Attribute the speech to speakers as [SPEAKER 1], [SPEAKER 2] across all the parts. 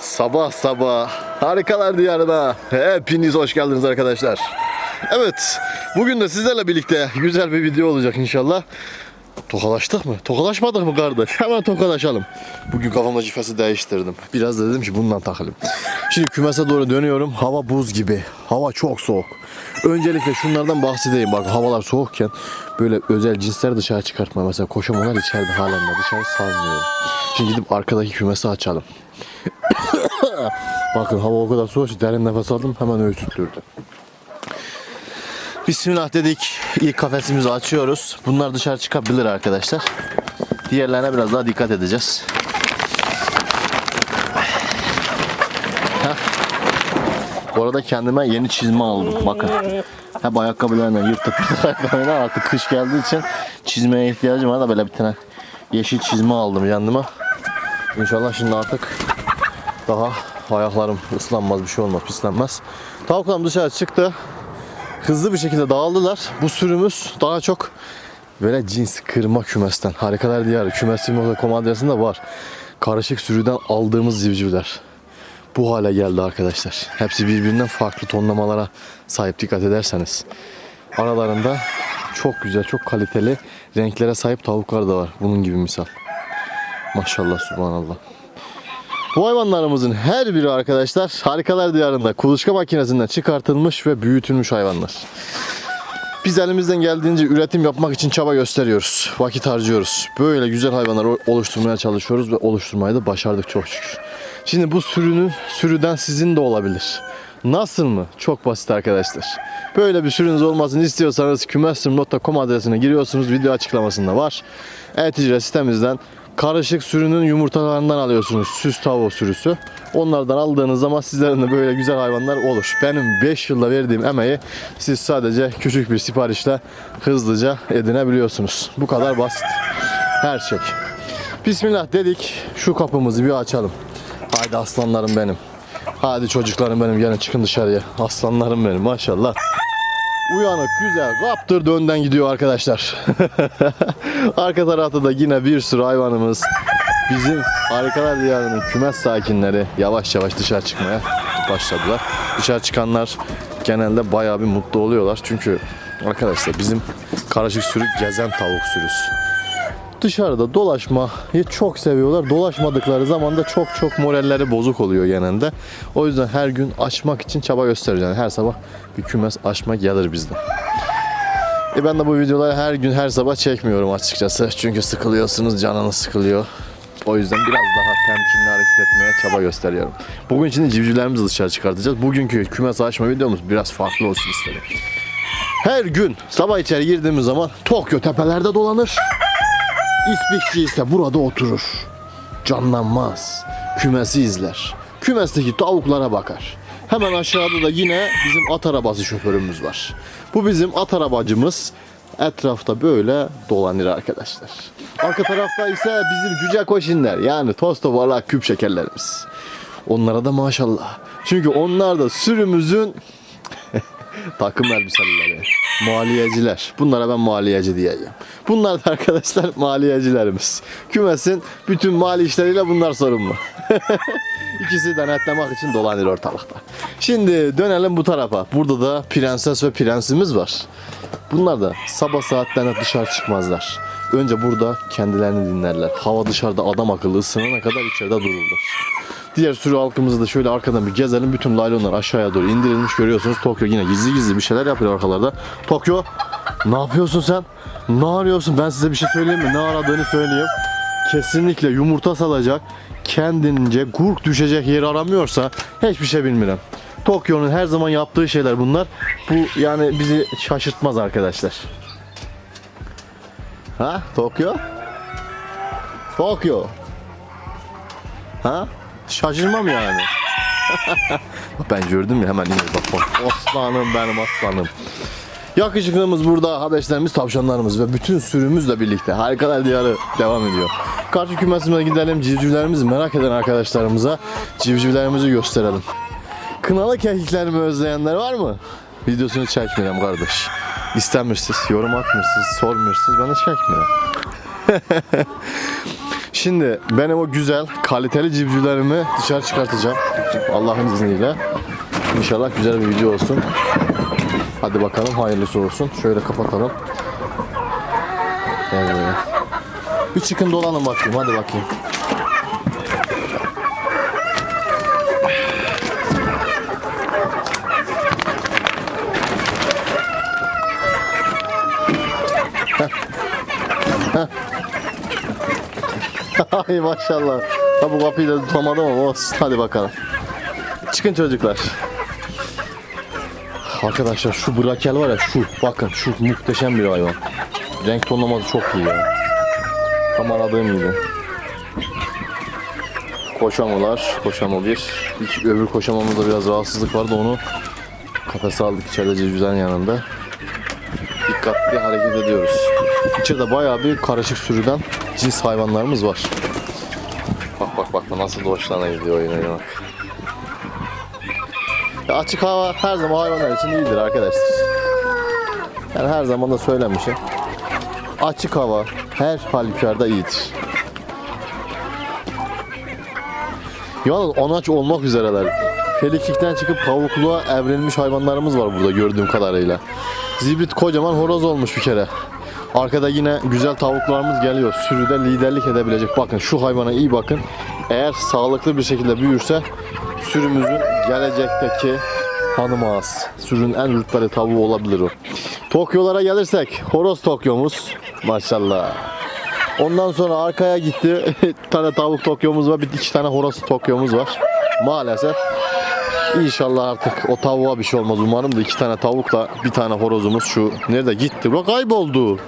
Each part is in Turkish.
[SPEAKER 1] Sabah sabah harikalar diyarına hepiniz hoş geldiniz arkadaşlar. Evet bugün de sizlerle birlikte güzel bir video olacak inşallah. Tokalaştık mı? Tokalaşmadık mı kardeş? Hemen tokalaşalım. Bugün kafamda cifası değiştirdim. Biraz da dedim ki bundan takılayım. Şimdi kümese doğru dönüyorum. Hava buz gibi. Hava çok soğuk. Öncelikle şunlardan bahsedeyim. Bak havalar soğukken böyle özel cinsler dışarı çıkartma. Mesela koşamalar içeride halen dışarı salmıyorum. Şimdi gidip arkadaki kümesi açalım. Bakın hava o kadar soğuk ki derin nefes aldım hemen öğütüttürdü. Bismillah dedik. İlk kafesimizi açıyoruz. Bunlar dışarı çıkabilir arkadaşlar. Diğerlerine biraz daha dikkat edeceğiz. Heh. Bu arada kendime yeni çizme aldım. Bakın. Hep ayakkabılarla yırtıp yırtıp ayakkabılarla artık kış geldiği için çizmeye ihtiyacım var da böyle bir tane yeşil çizme aldım yanıma. İnşallah şimdi artık daha ayaklarım ıslanmaz bir şey olmaz pislenmez. Tavuklarım dışarı çıktı hızlı bir şekilde dağıldılar. Bu sürümüz daha çok böyle cins kırma kümesten. Harikalar Diyarı kümesim.com adresinde var. Karışık sürüden aldığımız civcivler. Bu hale geldi arkadaşlar. Hepsi birbirinden farklı tonlamalara sahip dikkat ederseniz. Aralarında çok güzel, çok kaliteli renklere sahip tavuklar da var. Bunun gibi misal. Maşallah, subhanallah. Bu hayvanlarımızın her biri arkadaşlar harikalar diyarında kuluçka makinesinden çıkartılmış ve büyütülmüş hayvanlar. Biz elimizden geldiğince üretim yapmak için çaba gösteriyoruz. Vakit harcıyoruz. Böyle güzel hayvanlar oluşturmaya çalışıyoruz ve oluşturmayı da başardık çok şükür. Şimdi bu sürünün sürüden sizin de olabilir. Nasıl mı? Çok basit arkadaşlar. Böyle bir sürünüz olmasını istiyorsanız kümessim.com adresine giriyorsunuz. Video açıklamasında var. E-ticaret sitemizden karışık sürünün yumurtalarından alıyorsunuz. Süs tavuğu sürüsü. Onlardan aldığınız zaman sizlerin de böyle güzel hayvanlar olur. Benim 5 yılda verdiğim emeği siz sadece küçük bir siparişle hızlıca edinebiliyorsunuz. Bu kadar basit. Her şey. Bismillah dedik. Şu kapımızı bir açalım. Haydi aslanlarım benim. Hadi çocuklarım benim gelin çıkın dışarıya. Aslanlarım benim maşallah. Uyanık güzel kaptır önden gidiyor arkadaşlar. Arka tarafta da yine bir sürü hayvanımız. Bizim harikalar diyarının kümes sakinleri yavaş yavaş dışarı çıkmaya başladılar. Dışarı çıkanlar genelde bayağı bir mutlu oluyorlar. Çünkü arkadaşlar bizim karışık sürü gezen tavuk sürüsü dışarıda dolaşmayı çok seviyorlar. Dolaşmadıkları zaman da çok çok moralleri bozuk oluyor genelde. O yüzden her gün açmak için çaba göstereceğim. Her sabah bir kümes açmak gelir bizden. E ben de bu videoları her gün her sabah çekmiyorum açıkçası. Çünkü sıkılıyorsunuz, canınız sıkılıyor. O yüzden biraz daha temkinli hareket etmeye çaba gösteriyorum. Bugün için de civcivlerimizi dışarı çıkartacağız. Bugünkü kümes açma videomuz biraz farklı olsun istedim. Her gün sabah içeri girdiğimiz zaman Tokyo tepelerde dolanır. İspikçi ise burada oturur. Canlanmaz. Kümesi izler. Kümesteki tavuklara bakar. Hemen aşağıda da yine bizim at arabası şoförümüz var. Bu bizim at arabacımız. Etrafta böyle dolanır arkadaşlar. Arka tarafta ise bizim cüce koşinler yani toz toparlak küp şekerlerimiz. Onlara da maşallah. Çünkü onlar da sürümüzün takım elbiselileri, maliyeciler. Bunlara ben maliyeci diyeceğim. Bunlar da arkadaşlar maliyecilerimiz. Kümesin bütün mali işleriyle bunlar sorumlu. İkisi denetlemek için dolanır ortalıkta. Şimdi dönelim bu tarafa. Burada da prenses ve prensimiz var. Bunlar da sabah saatlerinde dışarı çıkmazlar. Önce burada kendilerini dinlerler. Hava dışarıda adam akıllı ısınana kadar içeride dururlar. Diğer sürü halkımızı da şöyle arkadan bir gezelim. Bütün laylonlar aşağıya doğru indirilmiş görüyorsunuz. Tokyo yine gizli gizli bir şeyler yapıyor arkalarda. Tokyo ne yapıyorsun sen? Ne arıyorsun? Ben size bir şey söyleyeyim mi? Ne aradığını söyleyeyim. Kesinlikle yumurta salacak, kendince gurk düşecek yer aramıyorsa hiçbir şey bilmiyorum. Tokyo'nun her zaman yaptığı şeyler bunlar. Bu yani bizi şaşırtmaz arkadaşlar. Ha? Tokyo? Tokyo. Ha? Şaşırmam yani. ben gördüm ya hemen iniyor bak bak. Aslanım benim aslanım. Yakışıklığımız burada, habeşlerimiz, tavşanlarımız ve bütün sürümüzle birlikte harikalar diyarı devam ediyor. Karşı kümesine gidelim, civcivlerimizi merak eden arkadaşlarımıza civcivlerimizi gösterelim. Kınalı kekiklerimi özleyenler var mı? Videosunu çekmiyorum kardeş. İstemişsiniz, yorum atmışsınız, sormuşsunuz, ben de çekmiyorum. Şimdi benim o güzel, kaliteli civcivlerimi dışarı çıkartacağım. Allah'ın izniyle. İnşallah güzel bir video olsun. Hadi bakalım hayırlısı olsun. Şöyle kapatalım. Evet. Bir çıkın dolanın bakayım. Hadi bakayım. Ay maşallah. Ha bu kapıyı da tutamadım ama olsun. Hadi bakalım. Çıkın çocuklar. Arkadaşlar şu brakel var ya şu bakın şu muhteşem bir hayvan. Renk tonlaması çok iyi ya. Tam aradığım gibi. Koşamolar, koşamo bir. İlk, öbür koşamamızda biraz rahatsızlık vardı onu kafese aldık içeride civcivlerin yanında. Dikkatli hareket ediyoruz. İçeride bayağı bir karışık sürüden cins hayvanlarımız var. Bak bak bak nasıl doğuşlarına gidiyor oyuna bak. Ya açık hava her zaman hayvanlar için iyidir arkadaşlar. Yani her zaman da söylemişim. Açık hava her halükarda iyidir. Yalnız anaç olmak üzereler. Feliklikten çıkıp tavukluğa evrilmiş hayvanlarımız var burada gördüğüm kadarıyla. Zibrit kocaman horoz olmuş bir kere. Arkada yine güzel tavuklarımız geliyor. Sürüde liderlik edebilecek. Bakın şu hayvana iyi bakın. Eğer sağlıklı bir şekilde büyürse sürümüzün gelecekteki hanım ağası. Sürünün en rütbeli tavuğu olabilir o. Tokyolara gelirsek horoz Tokyomuz. Maşallah. Ondan sonra arkaya gitti. bir tane tavuk Tokyomuz var. Bir iki tane horoz Tokyomuz var. Maalesef. İnşallah artık o tavuğa bir şey olmaz umarım da iki tane tavukla bir tane horozumuz şu nerede gitti bu kayboldu.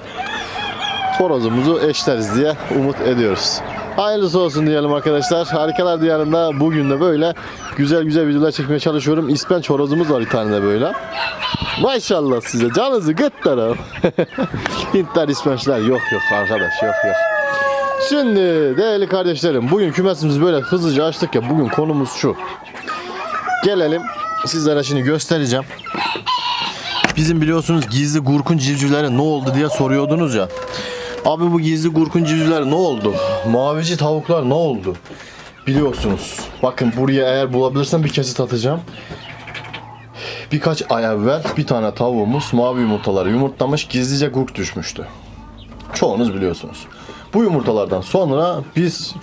[SPEAKER 1] Horozumuzu eşleriz diye umut ediyoruz. Hayırlısı olsun diyelim arkadaşlar. Harikalar diyarında bugün de böyle güzel güzel videolar çekmeye çalışıyorum. İspenç horozumuz var bir tane de böyle. Maşallah size canınızı gıtlara. Hintler ispençler yok yok arkadaş yok yok. Şimdi değerli kardeşlerim bugün kümesimizi böyle hızlıca açtık ya bugün konumuz şu. Gelelim sizlere şimdi göstereceğim. Bizim biliyorsunuz gizli gurkun civcivleri ne oldu diye soruyordunuz ya. Abi bu gizli gurkun civcivler ne oldu? Mavici tavuklar ne oldu? Biliyorsunuz. Bakın buraya eğer bulabilirsem bir kesit atacağım. Birkaç ay evvel bir tane tavuğumuz mavi yumurtaları yumurtlamış gizlice gurk düşmüştü. Çoğunuz biliyorsunuz. Bu yumurtalardan sonra biz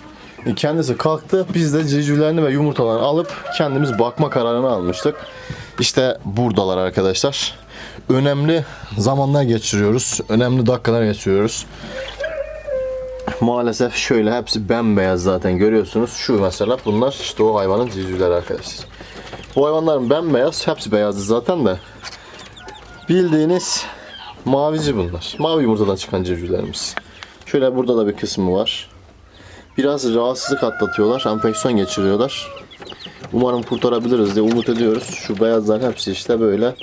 [SPEAKER 1] kendisi kalktı. Biz de civcivlerini ve yumurtalarını alıp kendimiz bakma kararını almıştık. İşte buradalar arkadaşlar. Önemli zamanlar geçiriyoruz. Önemli dakikalar geçiriyoruz. Maalesef şöyle hepsi bembeyaz zaten görüyorsunuz. Şu mesela bunlar işte o hayvanın civcivleri arkadaşlar. Bu hayvanların bembeyaz. Hepsi beyazdı zaten de. Bildiğiniz mavici bunlar. Mavi yumurtadan çıkan civcivlerimiz. Şöyle burada da bir kısmı var. Biraz rahatsızlık atlatıyorlar. Enfeksiyon geçiriyorlar. Umarım kurtarabiliriz diye umut ediyoruz. Şu beyazlar hepsi işte böyle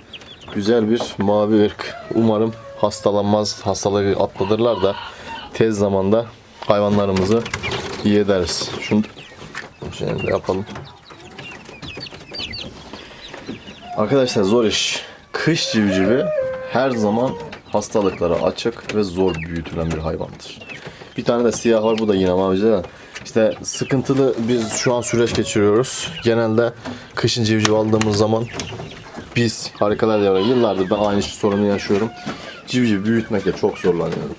[SPEAKER 1] güzel bir mavi ırk. Umarım hastalanmaz, hastalığı atlatırlar da tez zamanda hayvanlarımızı iyi ederiz. Şunu şimdi de yapalım. Arkadaşlar zor iş. Kış civcivi her zaman hastalıklara açık ve zor büyütülen bir hayvandır. Bir tane de siyah var bu da yine mavici de. İşte sıkıntılı biz şu an süreç geçiriyoruz. Genelde kışın civciv aldığımız zaman biz harikalar devre yıllardır ben aynı sorunu yaşıyorum. Civciv büyütmekte çok zorlanıyorum.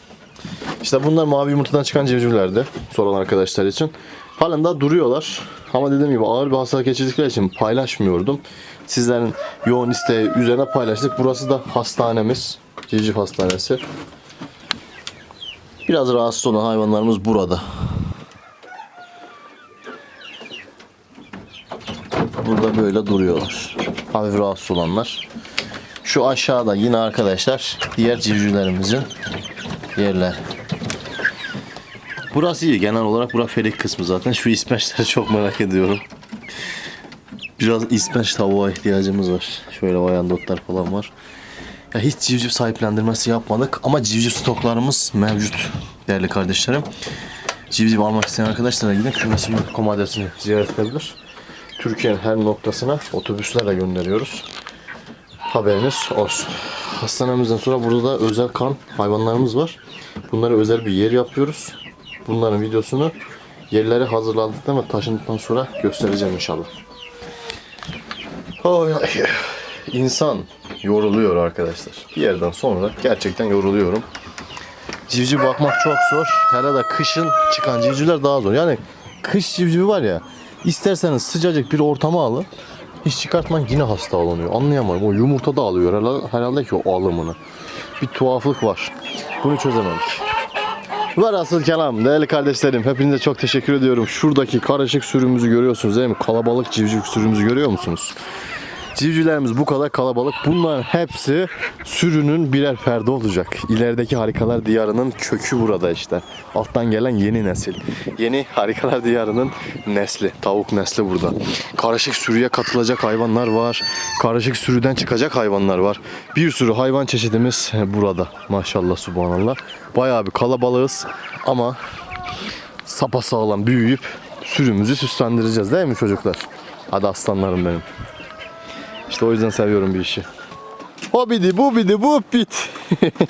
[SPEAKER 1] İşte bunlar mavi yumurtadan çıkan civcivlerdi soran arkadaşlar için. Halen daha duruyorlar. Ama dediğim gibi ağır bir hastalık geçirdikleri için paylaşmıyordum. Sizlerin yoğun isteği üzerine paylaştık. Burası da hastanemiz. Civciv hastanesi. Biraz rahatsız olan hayvanlarımız burada. Burada böyle duruyorlar. Hafif rahatsız olanlar. Şu aşağıda yine arkadaşlar diğer civcivlerimizin yerler. Burası iyi genel olarak. Burası ferik kısmı zaten. Şu ispençleri çok merak ediyorum. Biraz ispenç tavuğa ihtiyacımız var. Şöyle vayandotlar falan var. Ya hiç civciv sahiplendirmesi yapmadık ama civciv stoklarımız mevcut değerli kardeşlerim. Civciv almak isteyen arkadaşlara gidin kümesimin.com adresini ziyaret edebilir. Türkiye'nin her noktasına otobüslerle gönderiyoruz. Haberiniz olsun. Hastanemizden sonra burada da özel kan hayvanlarımız var. Bunlara özel bir yer yapıyoruz. Bunların videosunu Yerleri hazırladıktan ve taşındıktan sonra göstereceğim inşallah. Oy, ay. İnsan yoruluyor arkadaşlar. Bir yerden sonra gerçekten yoruluyorum. Civciv bakmak çok zor. Hele de kışın çıkan civcivler daha zor. Yani kış civcivi var ya isterseniz sıcacık bir ortama alın. Hiç çıkartman yine hasta oluyor. Anlayamadım. O yumurta da alıyor herhalde, herhalde ki o alımını. Bir tuhaflık var. Bunu çözemedik. Var asıl kelam değerli kardeşlerim. Hepinize çok teşekkür ediyorum. Şuradaki karışık sürümümüzü görüyorsunuz değil mi? Kalabalık civciv sürümümüzü görüyor musunuz? Civcivlerimiz bu kadar kalabalık. Bunların hepsi sürünün birer perde olacak. İlerideki harikalar diyarının kökü burada işte. Alttan gelen yeni nesil. Yeni harikalar diyarının nesli. Tavuk nesli burada. Karışık sürüye katılacak hayvanlar var. Karışık sürüden çıkacak hayvanlar var. Bir sürü hayvan çeşidimiz burada. Maşallah subhanallah. Bayağı bir kalabalığız ama sapasağlam büyüyüp sürümüzü süslendireceğiz değil mi çocuklar? Hadi aslanlarım benim. İşte o yüzden seviyorum bir işi. Hobidi bubidi bu bit.